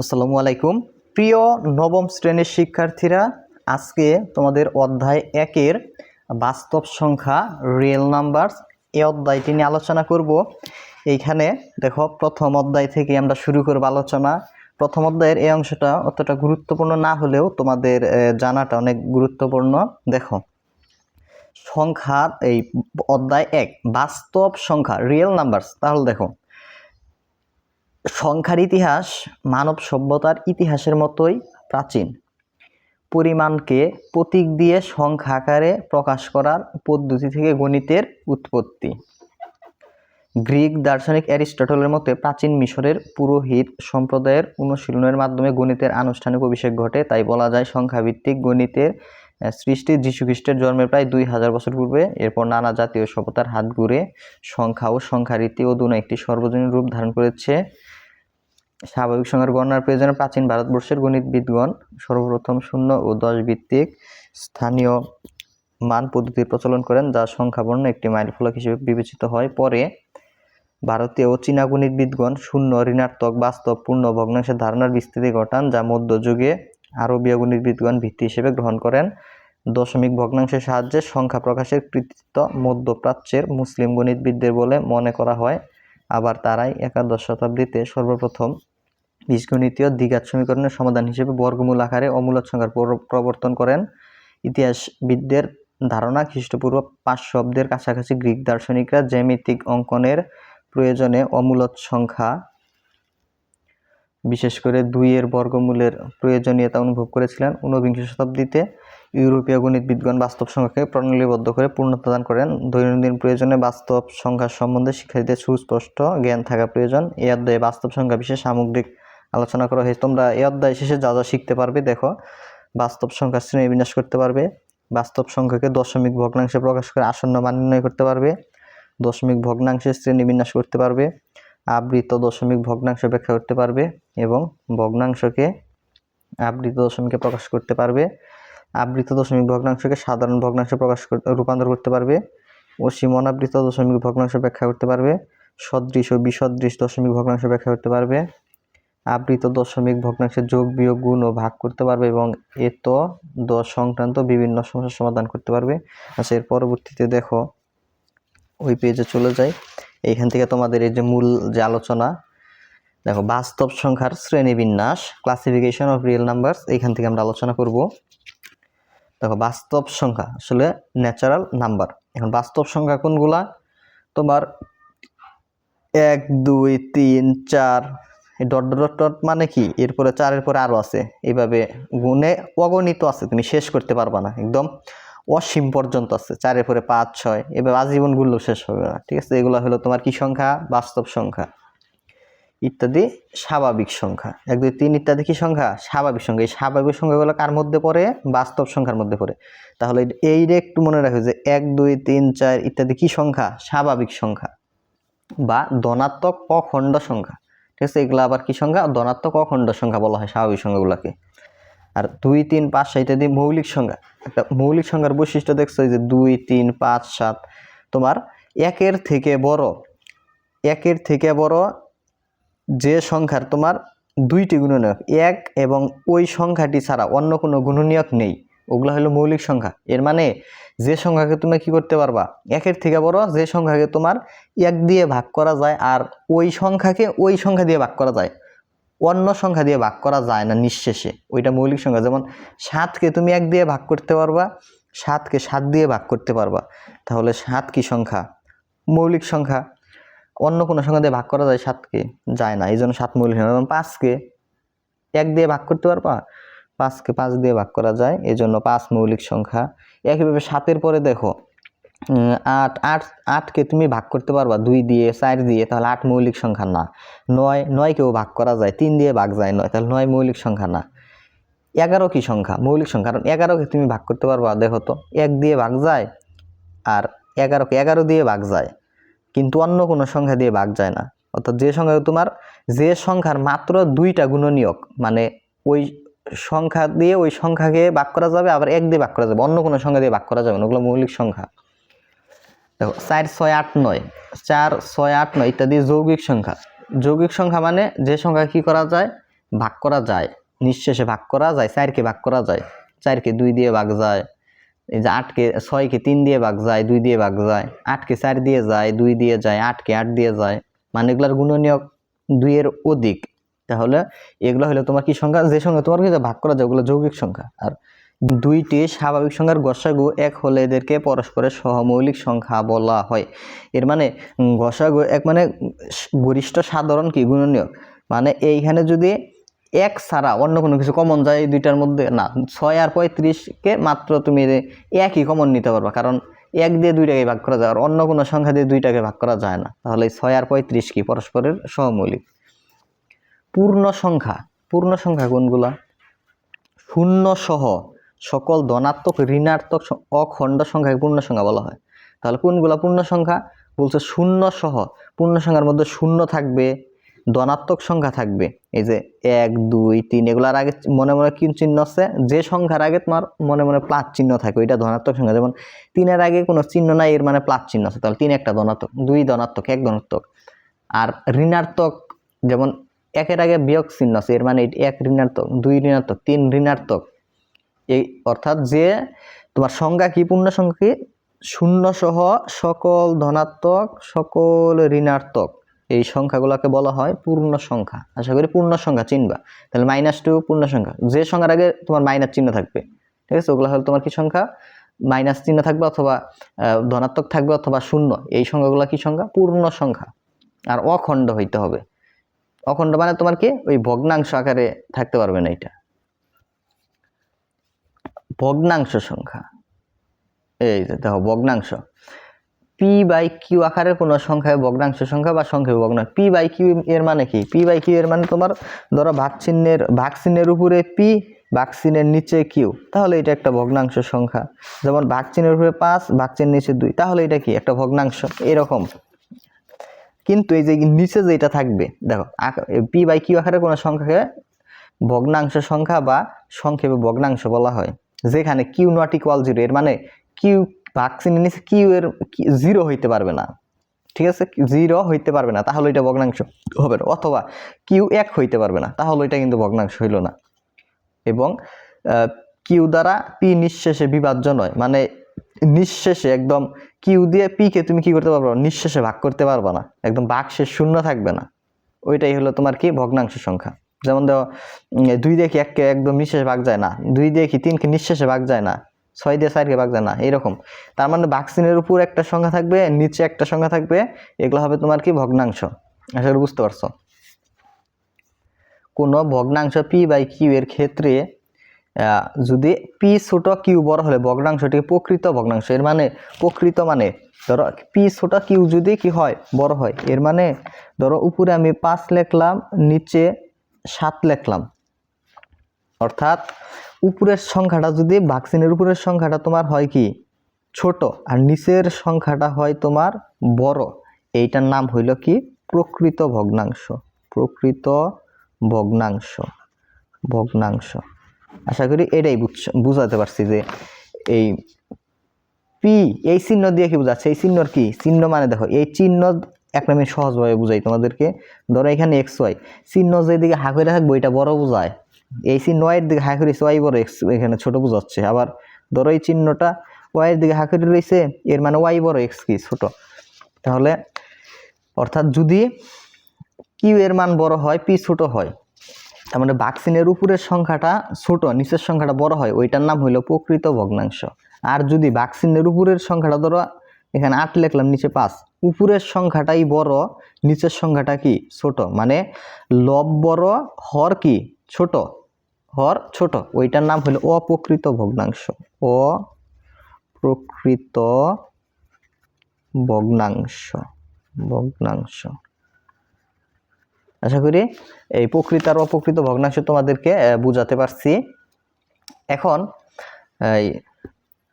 আসসালামু আলাইকুম। প্রিয় নবম শ্রেণির শিক্ষার্থীরা, আজকে তোমাদের অধ্যায় একের বাস্তব সংখ্যা রিয়েল নাম্বারস এই অধ্যায়টি নিয়ে আলোচনা করব। এইখানে দেখো, প্রথম অধ্যায় থেকে আমরা শুরু করব আলোচনা। প্রথম অধ্যায়ের এই অংশটা অতটা গুরুত্বপূর্ণ না হলেও তোমাদের জানাটা অনেক গুরুত্বপূর্ণ। দেখো, সংখ্যার এই অধ্যায় এক, বাস্তব সংখ্যা রিয়েল নাম্বারস তাহলে দেখো সংখ্যার ইতিহাস মানব সভ্যতার ইতিহাসের মতোই প্রাচীন। পরিমাণকে প্রতীক দিয়ে সংখ্যা আকারে প্রকাশ করার পদ্ধতি থেকে গণিতের উৎপত্তি। গ্রিক দার্শনিক অ্যারিস্টটলের মতে প্রাচীন মিশরের পুরোহিত সম্প্রদায়ের অনুশীলনের মাধ্যমে গণিতের আনুষ্ঠানিক অভিষেক ঘটে, তাই বলা যায় সংখ্যাভিত্তিক গণিতের সৃষ্টি যীশুখ্রিস্টের জন্মের প্রায় দুই হাজার বছর পূর্বে। এরপর নানা জাতীয় সভ্যতার হাত ঘুরে সংখ্যা ও সংখ্যারীতি অধুনা একটি সর্বজনীন রূপ ধারণ করেছে। স্বাভাবিক সংখ্যার গণনার প্রয়োজনে প্রাচীন ভারতবর্ষের গণিতবিদগণ সর্বপ্রথম শূন্য ও দশ ভিত্তিক স্থানীয় মান পদ্ধতির প্রচলন করেন, যা সংখ্যাবর্ণ একটি মাইলফলক হিসেবে বিবেচিত হয়। পরে ভারতীয় ও চীনা গণিতবিদগণ শূন্য ঋণাত্মক বাস্তব পূর্ণ ভগ্নাংশের ধারণার বিস্তৃতি ঘটান, যা মধ্যযুগে আরবীয় গণিতবিদগণ ভিত্তি হিসেবে গ্রহণ করেন। দশমিক ভগ্নাংশের সাহায্যে সংখ্যা প্রকাশের কৃতিত্ব মধ্যপ্রাচ্যের মুসলিম গণিতবিদদের বলে মনে করা হয়। আবার তারাই একাদশ শতাব্দীতে সর্বপ্রথম বীজগণিতীয় দ্বিঘাত সমীকরণের সমাধান হিসেবে বর্গমূল আকারে অমূলক সংখ্যার প্র- প্রবর্তন করেন। ইতিহাসবিদদের ধারণা, খ্রিস্টপূর্ব পাঁচশো অব্দের কাছাকাছি গ্রিক দার্শনিকরা জ্যামিতিক অঙ্কনের প্রয়োজনে অমূলক সংখ্যা, বিশেষ করে দুইয়ের বর্গমূলের প্রয়োজনীয়তা অনুভব করেছিলেন। ঊনবিংশ শতাব্দীতে ইউরোপীয় গণিতবিদগণ বাস্তব সংখ্যাকে প্রণালীবদ্ধ করে পূর্ণতা দান করেন। দৈনন্দিন প্রয়োজনে বাস্তব সংখ্যার সম্বন্ধে শিক্ষার্থীদের সুস্পষ্ট জ্ঞান থাকা প্রয়োজন। এই অধ্যায়ে বাস্তব সংখ্যা বিশেষ সামগ্রিক আলোচনা করা হয়েছে। তোমরা এই অধ্যায় শেষে যা যা শিখতে পারবে দেখো। বাস্তব সংখ্যা শ্রেণি বিন্যাস করতে পারবে। বাস্তব সংখ্যাকে দশমিক ভগ্নাংশে প্রকাশ করে আসন্ন মান নির্ণয় করতে পারবে। দশমিক ভগ্নাংশে শ্রেণি বিন্যাস করতে পারবে। আবৃত দশমিক ভগ্নাংশ ব্যাখ্যা করতে পারবে এবং ভগ্নাংশকে আবৃত দশমিকে প্রকাশ করতে পারবে। আবৃত দশমিক ভগ্নাংশকে সাধারণ ভগ্নাংশে প্রকাশ রূপান্তর করতে পারবে। অসীম অনাবৃত দশমিক ভগ্নাংশ ব্যাখ্যা করতে পারবে। সদৃশ ও বিসদৃশ দশমিক ভগ্নাংশ ব্যাখ্যা করতে পারবে। আবৃত দশমিক ভগ্নাংশের যোগ, বিয়োগ, গুণ ও ভাগ করতে পারবে এবং এত দশ সংক্রান্ত বিভিন্ন সমস্যার সমাধান করতে পারবে। আচ্ছা এর পরবর্তীতে দেখো, ওই পেজে চলে যাই। এইখান থেকে তোমাদের এই যে মূল যে আলোচনা, দেখো, বাস্তব সংখ্যার শ্রেণীবিন্যাস ক্লাসিফিকেশন অফ রিয়েল নাম্বারস এইখান থেকে আমরা আলোচনা করব। দেখো, বাস্তব সংখ্যা, আসলে ন্যাচারাল নাম্বার এখন বাস্তব সংখ্যা কোনগুলা? তোমার এক, দুই, তিন, চার ডট ডট ডট মানে কি? এরপরে চারের পরে আরও আছে। এইভাবে গুণে অগণিত আছে, তুমি শেষ করতে পারবা না, একদম অসীম পর্যন্ত আছে। চারের পরে পাঁচ, ছয়, এভাবে আজীবনগুলো শেষ হবে না, ঠিক আছে? এগুলো হলো তোমার কি সংখ্যা? বাস্তব সংখ্যা। ইত্যাদি স্বাভাবিক সংখ্যা। এক, দুই, তিন ইত্যাদি কি সংখ্যা? স্বাভাবিক সংখ্যা। এই স্বাভাবিক সংখ্যাগুলো কার মধ্যে পড়ে? বাস্তব সংখ্যার মধ্যে পড়ে। তাহলে এইটা একটু মনে রাখো যে এক, দুই, তিন, চার ইত্যাদি কি সংখ্যা? স্বাভাবিক সংখ্যা বা ধনাত্মক অখণ্ড সংখ্যা। ঠিক আছে? এগুলো আবার কি সংখ্যা ধনাত্মক অখণ্ড সংখ্যা বলা হয় স্বাভাবিক সংখ্যাগুলোকে আর দুই, তিন, পাঁচ, সাত ইত্যাদি মৌলিক সংখ্যা একটা মৌলিক সংখ্যার বৈশিষ্ট্য দেখছ যে দুই, তিন, পাঁচ, সাত। তোমার একের থেকে বড়, একের থেকে বড় যে সংখ্যার তোমার দুইটি গুণনীয়ক, এক এবং ওই সংখ্যাটি ছাড়া অন্য কোনো গুণনীয়ক নেই। ওগুলো হলো মৌলিক সংখ্যা। এর মানে যে সংখ্যাকে তুমি কি করতে পারবা? একের থেকে বড় যে সংখ্যাকে তোমার এক দিয়ে ভাগ করা যায় আর ওই সংখ্যাকে ওই সংখ্যা দিয়ে ভাগ করা যায়। অন্য সংখ্যা দিয়ে ভাগ করা যায় না নিঃশেষে। ওইটা মৌলিক সংখ্যা। যেমন সাতকে তুমি এক দিয়ে ভাগ করতে পারবা, সাতকে সাত দিয়ে ভাগ করতে পারবা। তাহলে সাত কি সংখ্যা? মৌলিক সংখ্যা। অন্য কোনো সংখ্যা দিয়ে ভাগ করা যায়, সাতকে যায় না। এই জন্য সাত মৌলিক সংখ্যা। যেমন পাঁচকে এক দিয়ে ভাগ করতে পারবা? পাঁচকে পাঁচ দিয়ে ভাগ করা যায় এই জন্য পাঁচ মৌলিক সংখ্যা। একইভাবে সাতের পরে দেখো আট আট, আটকে তুমি ভাগ করতে পারবা দুই দিয়ে, চার দিয়ে, তাহলে আট মৌলিক সংখ্যা না। নয়, নয়কেও ভাগ করা যায়, তিন দিয়ে ভাগ যায় নয়, তাহলে নয় মৌলিক সংখ্যা না। এগারো কি সংখ্যা? মৌলিক সংখ্যা, কারণ এগারোকে তুমি ভাগ করতে পারবা, দেখো তো, এক দিয়ে ভাগ যায় আর এগারোকে এগারো দিয়ে ভাগ যায়, কিন্তু অন্য কোনো সংখ্যা দিয়ে ভাগ যায় না। অর্থাৎ যে সংখ্যা তোমার, যে সংখ্যার মাত্র দুইটা গুণনীয়ক মানে ওই সংখ্যা দিয়ে ওই সংখ্যাকে ভাগ করা যাবে, আবার এক দিয়ে ভাগ করা যাবে, অন্য কোনো সংখ্যা দিয়ে ভাগ করা যাবে না, ওগুলো মৌলিক সংখ্যা। দেখো, চার, ছয়, আট, নয়, চার, ছয়, আট, নয় ইত্যাদি যৌগিক সংখ্যা। যৌগিক সংখ্যা মানে যে সংখ্যা কি করা যায়? ভাগ করা যায়, নিঃশেষে ভাগ করা যায়, চারকে ভাগ করা যায়, চারকে দুই দিয়ে ভাগ যায়, এই যে আটকে, ছয়কে তিন দিয়ে ভাগ যায়, দুই দিয়ে ভাগ যায়, আটকে চার দিয়ে যায়, দুই দিয়ে যায়, আটকে আট দিয়ে যায় মানে এগুলার গুণনীয় দুইয়ের অধিক। তাহলে এগুলো হলো তোমার কি সংখ্যা? যে সংখ্যা তোমার কিন্তু ভাগ করা যায়, ওগুলো যৌগিক সংখ্যা। আর দুইটি স্বাভাবিক সংখ্যার গসাগু, এক হলে এদেরকে পরস্পরের সহমৌলিক সংখ্যা বলা হয়। এর মানে গসাগু এক মানে গরিষ্ঠ সাধারণ কি? গুণনীয়। মানে এইখানে যদি এক ছাড়া অন্য কোনো কিছু কমন যায় এই দুইটার মধ্যে, না, ছয় আর পঁয়ত্রিশকে মাত্র তুমি একই কমন নিতে পারবা। কারণ এক দিয়ে দুইটাকে ভাগ করা যায়, আর অন্য কোনো সংখ্যা দিয়ে দুইটাকে ভাগ করা যায় না। তাহলে ছয় আর পঁয়ত্রিশ কি? পরস্পরের সহমৌলিক। পূর্ণ সংখ্যা পূর্ণ সংখ্যা কোনগুলা? শূন্য সহ সকল ধনাত্মক, ঋণাত্মক, অখণ্ড সংখ্যাকে পূর্ণ সংখ্যা বলা হয়। তাহলে কোনগুলা পূর্ণ সংখ্যা বলছে শূন্য সহ পূর্ণ সংখ্যার মধ্যে শূন্য থাকবে, ধনাত্মক সংখ্যা থাকবে। এই যে এক, দুই, তিন, এগুলার আগে মনে মনে কি চিহ্ন আছে? যে সংখ্যার আগে তোমার মনে মনে প্লাস চিহ্ন থাকে, ওইটা ধনাত্মক সংখ্যা। যেমন তিনের আগে কোনো চিহ্ন নাই, এর মানে প্লাস চিহ্ন আছে। তাহলে তিন একটা ধনাত্মক, দুই ধনাত্মক, এক ধনাত্মক। আর ঋণাত্মক, যেমন একের আগে বিয়োগ চিহ্ন আছে, এর মানে এক ঋণাত্মক, দুই ঋণাত্মক, তিন ঋণাত্মক। এই অর্থাৎ যে তোমার সংজ্ঞা কি, পূর্ণ সংখ্যা কি? শূন্য সহ সকল ধনাত্মক, সকল ঋণাত্মক। এই সংখ্যাগুলোকে বলা হয় পূর্ণ সংখ্যা। আশা করি পূর্ণ সংখ্যা চিনবা। তাহলে মাইনাস টু পূর্ণ সংখ্যা। যে সংখ্যার আগে তোমার মাইনাস চিহ্ন থাকবে, ঠিক আছে? ওগুলো হলো তোমার কি সংখ্যা? মাইনাস চিহ্ন থাকবে অথবা ধনাত্মক থাকবে অথবা শূন্য। এই সংখ্যাগুলো কি সংখ্যা? পূর্ণ সংখ্যা। আর অখণ্ড হইতে হবে। অখণ্ড মানে তোমার কি? ওই ভগ্নাংশ আকারে থাকতে পারবে না এটা। ভগ্নাংশ সংখ্যা। এই যে দেখো, ভগ্নাংশ। পি বাই কিউ আকারের কোনো সংখ্যায় ভগ্নাংশ সংখ্যা বা সংখ্যায় ভগ্নাংশ পি বাই কিউ এর মানে কি? পি বাই কিউ এর মানে তোমার ধরো ভাগ চিহ্নের ভাগ চিহ্নের উপরে পি ভাগ নিচে কিউ। তাহলে এটা একটা ভগ্নাংশ সংখ্যা। যেমন ভাগ চিহ্নের উপরে পাঁচ ভাগ চিহ্নের নিচে দুই। তাহলে এটা কি? একটা ভগ্নাংশ। এরকম। কিন্তু এই যে নিচে যেটা থাকবে, দেখো পি বাই কিউ আকারে কোনো সংখ্যাকে ভগ্নাংশ সংখ্যা বা সংক্ষেপে ভগ্নাংশ বলা হয়। যেখানে কিউ নট ইকুয়াল জিরো এর মানে কিউ ভ্যাকসিনের নিচে কিউ এর জিরো হইতে পারবে না। ঠিক আছে? জিরো হইতে পারবে না, তাহলে এটা ভগ্নাংশ হবে না। অথবা কিউ এক হইতে পারবে না, তাহলে এটা কিন্তু ভগ্নাংশ হইল না। এবং কিউ দ্বারা পি নিঃশেষে বিভাজ্য নয় মানে নিঃশেষে একদম কিউ দিয়ে পি কে তুমি কি করতে পারবে? নিঃশেষে ভাগ করতে পারবে না। একদম ভাগ শেষ শূন্য থাকবে না। ওইটাই হলো তোমার কি? ভগ্নাংশ সংখ্যা। যেমন দেখো দুই কি এককে একদম নিঃশেষে ভাগ যায় না? দুই দিয়ে কি তিনকে নিঃশেষে ভাগ যায় না? ছয় দিয়ে চারকে ভাগ যায় না? এরকম। তার মানে ভ্যাকসিনের উপর একটা সংখ্যা থাকবে, নিচে একটা সংখ্যা থাকবে। এগুলো হবে তোমার কি? ভগ্নাংশ। আসলে বুঝতে পারছ। কোনো ভগ্নাংশ পি বাই কিউ এর ক্ষেত্রে যদি পি ছোট কিউ বড় হলে ভগ্নাংশটি প্রকৃত ভগ্নাংশ, এর মানে প্রকৃত মানে ধরো পি ছোট কিউ যদি কি হয়, বড় হয়, এর মানে ধরো উপরে আমি পাঁচ লেখলাম, নিচে সাত লেখলাম। অর্থাৎ উপরের সংখ্যাটা যদি ভ্যাকসিনের উপরের সংখ্যাটা তোমার হয় কি, ছোট, আর নিচের সংখ্যাটা হয় তোমার বড়, এইটার নাম হইল কি, প্রকৃত ভগ্নাংশ প্রকৃত ভগ্নাংশ ভগ্নাংশ। আশা করি এটাই বুঝ- বুঝাতে পারছি যে এই পি এই চিহ্ন দিয়ে কি বোঝাচ্ছে? এই চিহ্নর কি? চিহ্ন মানে দেখো, এই চিহ্ন একটা আমি সহজভাবে বুঝাই তোমাদেরকে। ধরো এখানে এক্স ওয়াই চিহ্ন যেদিকে হা করে থাকব এটা বড় বোঝায়। এই চিহ্ন ওয়াইয়ের দিকে হা করে ওয়াই বড় এক্স এখানে ছোট বোঝাচ্ছে। আবার ধরো এই চিহ্নটা ওয়াইয়ের দিকে হা করে রয়েছে, এর মানে ওয়াই বড় এক্স কি? ছোট। তাহলে অর্থাৎ যদি কিউ এর মান বড় হয় পি ছোট হয় তার মানে ভ্যাকসিনের উপরের সংখ্যাটা ছোট, নিচের সংখ্যাটা বড় হয়, ওইটার নাম হইল প্রকৃত ভগ্নাংশ। আর যদি ভ্যাকসিনের উপরের সংখ্যাটা ধরো, এখানে আট লিখলাম, নিচে পাঁচ, উপরের সংখ্যাটাই বড়, নিচের সংখ্যাটা কি? ছোট মানে লব বড়, হর কি? ছোট, হর ছোট, ওইটার নাম হলো অপ্রকৃত ভগ্নাংশ অপ্রকৃত ভগ্নাংশ ভগ্নাংশ। আশা করি এই প্রকৃত আর অপ্রকৃত ভগ্নাংশ তোমাদেরকে বুঝাতে পারছি। এখন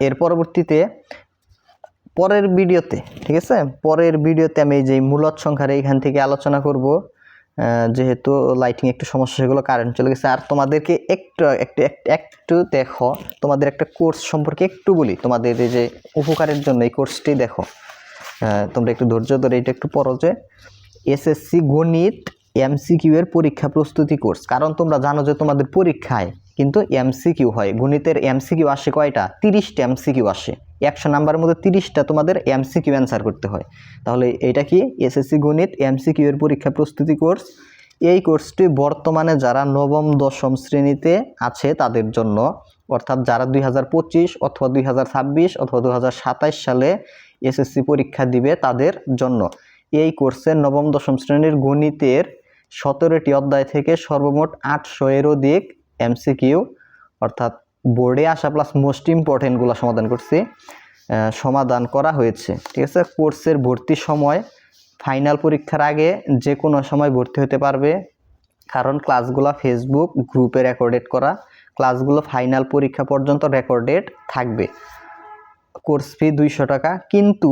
এর পরবর্তীতে, পরের ভিডিওতে, ঠিক আছে? পরের ভিডিওতে আমি এই যে মূলত সংখ্যার এইখান থেকে আলোচনা করব যেহেতু লাইটিং একটু সমস্যা, সেগুলো কারেন্ট চলে গেছে। আর তোমাদেরকে একটু, একটু- একটু দেখো, তোমাদের একটা কোর্স সম্পর্কে একটু বলি। তোমাদের এই যে উপকারের জন্য এই কোর্সটি দেখো। তোমরা একটু ধৈর্য ধরে এটা একটু পড়ো যে, এসএসসি গণিত এমসিকিউ এর পরীক্ষা প্রস্তুতি কোর্স। কারণ তোমরা জানো যে তোমাদের পরীক্ষায় কিন্তু এমসিকিউ হয়। গণিতের এমসিকিউ আসে কয়টা? তিরিশটা এমসিকিউ আসে। একশো নাম্বারের মধ্যে তিরিশটা তোমাদের এমসিকিউ অ্যান্সার করতে হয়। তাহলে এটা কি? এসএসসি গণিত এমসিকিউ এর পরীক্ষা প্রস্তুতি কোর্স। এই কোর্সটি বর্তমানে যারা নবম, দশম শ্রেণীতে আছে তাদের জন্য, অর্থাৎ যারা দুই হাজার পঁচিশ অথবা দুই হাজার ছাব্বিশ অথবা দু সালে এসএসসি পরীক্ষা দিবে তাদের জন্য। এই কোর্সের নবম, দশম শ্রেণির গণিতের সতেরোটি অধ্যায় থেকে সর্বমোট আটশো এর অধিক এমসিকিউ, অর্থাৎ বোর্ডে আসা প্লাস মোস্ট ইম্পর্টেন্টগুলো সমাধান করছি সমাধান করা হয়েছে, ঠিক আছে? কোর্সের ভর্তি সময় ফাইনাল পরীক্ষার আগে যে কোনো সময় ভর্তি হতে পারবে, কারণ ক্লাসগুলো ফেসবুক গ্রুপে রেকর্ডেড করা ক্লাসগুলো ফাইনাল পরীক্ষা পর্যন্ত রেকর্ডেড থাকবে। কোর্স ফি দুইশো টাকা, কিন্তু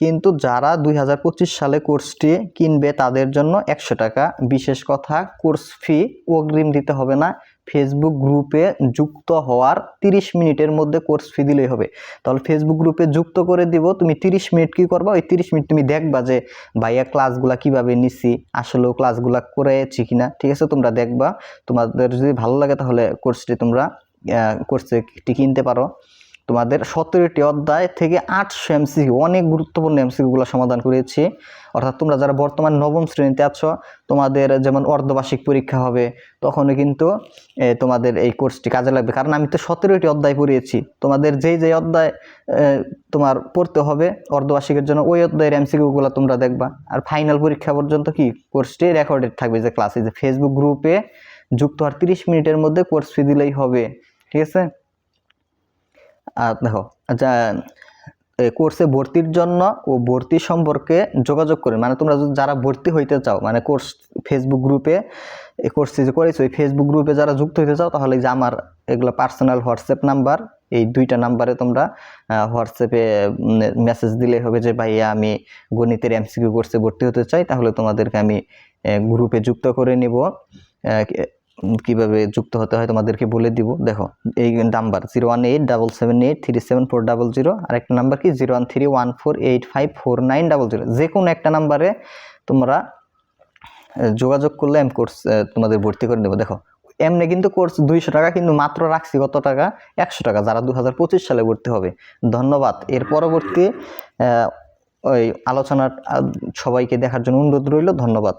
কিন্তু যারা দুই হাজার পঁচিশ সালে কোর্সটি কিনবে তাদের জন্য একশো টাকা। বিশেষ কথা, কোর্স ফি অগ্রিম দিতে হবে না। ফেসবুক গ্রুপে যুক্ত হওয়ার 30 মিনিটের মধ্যে কোর্স ফি দিলেই হবে। তাহলে ফেসবুক গ্রুপে যুক্ত করে দিব, তুমি 30 মিনিট কি করবা? ওই 30 মিনিট তুমি দেখবা যে, ভাইয়া, ক্লাসগুলা কীভাবে নিছি? আসলেও ক্লাসগুলা করেছি কিনা? ঠিক আছে, তোমরা দেখবা। তোমাদের যদি ভালো লাগে তাহলে কোর্সটি তোমরা কোর্সটি কিনতে পারো। তোমাদের সতেরোটি অধ্যায় থেকে আটশো এমসিকিউ অনেক গুরুত্বপূর্ণ এমসিকিউগুলো সমাধান করেছি। অর্থাৎ তোমরা যারা বর্তমান নবম শ্রেণীতে আছো, তোমাদের যেমন অর্ধবার্ষিক পরীক্ষা হবে, তখনও কিন্তু তোমাদের এই কোর্সটি কাজে লাগবে। কারণ আমি তো সতেরোটি অধ্যায় পড়িয়েছি। তোমাদের যেই যেই অধ্যায় তোমার পড়তে হবে, অর্ধবার্ষিকের জন্য ওই অধ্যায়ের এমসিকিউগুলো তোমরা দেখবা। আর ফাইনাল পরীক্ষা পর্যন্ত কি? কোর্সটি রেকর্ডেড থাকবে যে ক্লাসে যে ফেসবুক গ্রুপে যুক্ত হওয়ার তিরিশ মিনিটের মধ্যে কোর্স ফি দিলেই হবে। ঠিক আছে? আর দেখো যা এই কোর্সে ভর্তির জন্য ও ভর্তি সম্পর্কে যোগাযোগ করে মানে তোমরা যারা ভর্তি হইতে চাও মানে কোর্স ফেসবুক গ্রুপে এই কোর্সটি যে করেছ, এই ফেসবুক গ্রুপে যারা যুক্ত হইতে চাও, তাহলে যে আমার এগুলো পার্সোনাল হোয়াটসঅ্যাপ নাম্বার এই দুইটা নাম্বারে তোমরা হোয়াটসঅ্যাপে মেসেজ দিলে হবে যে, ভাইয়া, আমি গণিতের এমসিকিউ কোর্সে ভর্তি হতে চাই তাহলে তোমাদেরকে আমি গ্রুপে যুক্ত করে নিব। কীভাবে যুক্ত হতে হয় তোমাদেরকে বলে দিব। দেখো, এই number zero one eight double seven eight three seven four double zero আর একটা নাম্বার কি? Zero one three one four eight five four nine double zero যে কোনো একটা নাম্বারে তোমরা যোগাযোগ করলে আমি কোর্স তোমাদের ভর্তি করে দেবো দেখো, এমনি কিন্তু কোর্স দুইশো টাকা, কিন্তু মাত্র রাখছি কত টাকা? একশো টাকা, যারা দু হাজার পঁচিশ সালে ভর্তি হবে। ধন্যবাদ। এর পরবর্তী ওই আলোচনার সবাইকে দেখার জন্য অনুরোধ রইল। ধন্যবাদ।